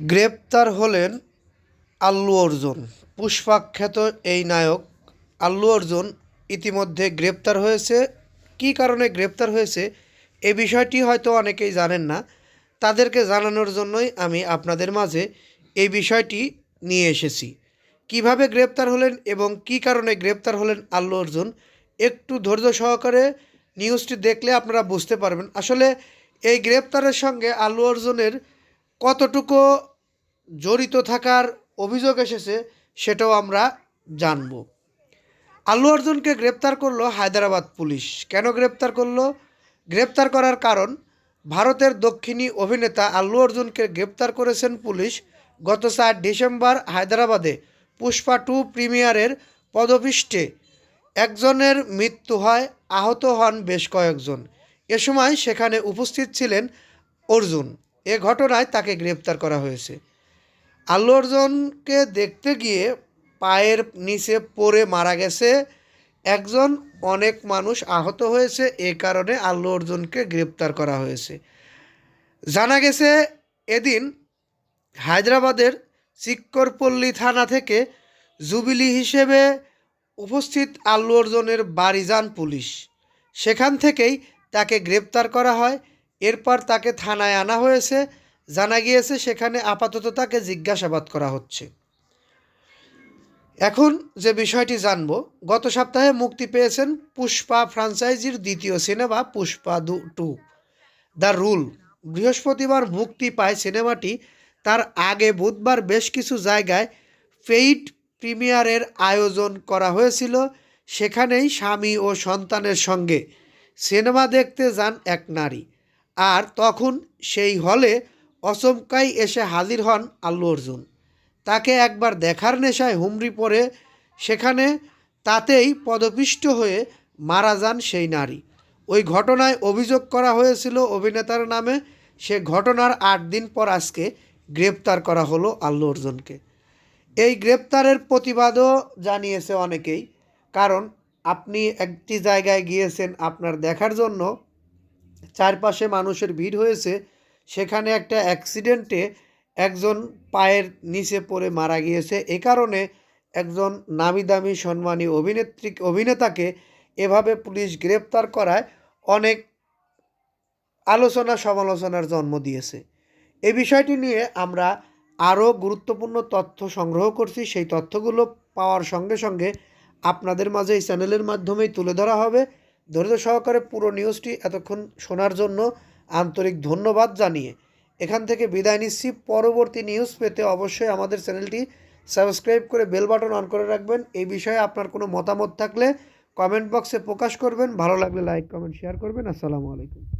গ্রেপ্তার হলেন আল্লু অর্জুন। পুষ্পাখ্যাত এই নায়ক আল্লু অর্জুন ইতিমধ্যে গ্রেপ্তার হয়েছে। কী কারণে গ্রেপ্তার হয়েছে? এ বিষয়টি হয়তো অনেকেই জানেন না। তাদেরকে জানানোর জন্যই আমি আপনাদের মাঝে এই বিষয়টি নিয়ে এসেছি। কীভাবে গ্রেপ্তার হলেন এবং কী কারণে গ্রেপ্তার হলেন আল্লু অর্জুন? একটু ধৈর্য সহকারে নিউজটি দেখলে আপনারা বুঝতে পারবেন। আসলে এই গ্রেপ্তারের সঙ্গে আল্লু অর্জুনের কতটুকু জড়িত থাকার অভিযোগ এসেছে, সেটাও আমরা জানব। আল্লু অর্জুনকে গ্রেপ্তার করল হায়দ্রাবাদ পুলিশ। কেন গ্রেপ্তার করল? গ্রেপ্তার করার কারণ, ভারতের দক্ষিণী অভিনেতা আল্লু অর্জুনকে গ্রেপ্তার করেছেন পুলিশ গত চার ডিসেম্বর হায়দ্রাবাদে পুষ্পা টু প্রিমিয়ারের পদপৃষ্ঠে একজনের মৃত্যু হয়, আহত হন বেশ কয়েকজন। এ সময় সেখানে উপস্থিত ছিলেন অর্জুন। এ ঘটনায় তাকে গ্রেপ্তার করা হয়েছে। আল্লু অর্জনকে দেখতে গিয়ে পায়ের নিচে পড়ে মারা গেছে। একজন অনেক মানুষ আহত হয়েছে, এ কারণে আল্লু অর্জুনকে গ্রেপ্তার করা হয়েছে। জানা গেছে, এদিন হায়দ্রাবাদের চিক্করপল্লী থানা থেকে জুবিলি হিসেবে উপস্থিত আল্লু অর্জুনের বাড়ি যান পুলিশ। সেখান থেকেই তাকে গ্রেপ্তার করা হয়। এরপর তাকে থানায় আনা হয়েছে। জানা গিয়েছে সেখানে আপাতত তাকে জিজ্ঞাসাবাদ করা হচ্ছে। এখন যে বিষয়টি জানব, গত সপ্তাহে মুক্তি পেয়েছেন পুষ্পা ফ্রাঞ্চাইজির দ্বিতীয় সিনেমা পুষ্পা দু টু। The rule. বৃহস্পতিবার মুক্তি পায় সিনেমাটি। তার আগে বুধবার বেশ কিছু জায়গায় পেইড প্রিমিয়ারের আয়োজন করা হয়েছিল। সেখানেই স্বামী ও সন্তানের সঙ্গে সিনেমা দেখতে যান এক নারী। আর তখন সেই হলে অচমকাই এসে হাজির হন আল্লু অর্জুন। তাকে একবার দেখার নেশায় হুমড়ি পড়ে সেখানে তাতেই পদপিষ্ট হয়ে মারা যান সেই নারী। ওই ঘটনায় অভিযোগ করা হয়েছিল অভিনেতার নামে। সে ঘটনার আট দিন পর আজকে গ্রেপ্তার করা হলো আল্লু অর্জুনকে। এই গ্রেপ্তারের প্রতিবাদও জানিয়েছে অনেকেই, কারণ আপনি একটি জায়গায় গিয়েছেন, আপনার দেখার জন্য চারপাশে মানুষের ভিড় হয়েছে সেখানে একটা অ্যাক্সিডেন্টে একজন পায়ের নিচে পড়ে মারা গিয়েছে। এ কারণে একজন নামি দামি সম্মানী অভিনেত্রী, অভিনেতাকে এভাবে পুলিশ গ্রেপ্তার করায় অনেক আলোচনা সমালোচনার জন্ম দিয়েছে। এ বিষয়টি নিয়ে আমরা আরও গুরুত্বপূর্ণ তথ্য সংগ্রহ করছি। সেই তথ্যগুলো পাওয়ার সঙ্গে সঙ্গে আপনাদের মাঝে এই চ্যানেলের মাধ্যমেই তুলে ধরা হবে। ধৈর্য সহকারে পুরো নিউজটি এতক্ষণ শোনার জন্য আন্তরিক ধন্যবাদ জানিয়ে। এখান থেকে বিদায় নিচ্ছি। পরবর্তী নিউজ পেতে অবশ্যই আমাদের চ্যানেলটি সাবস্ক্রাইব করে বেল বাটন অন করে রাখবেন। এই বিষয়ে আপনার কোনো মতামত থাকলে কমেন্ট বক্সে প্রকাশ করবেন। ভালো লাগলে লাইক কমেন্ট শেয়ার করবেন। আসসালামু আলাইকুম।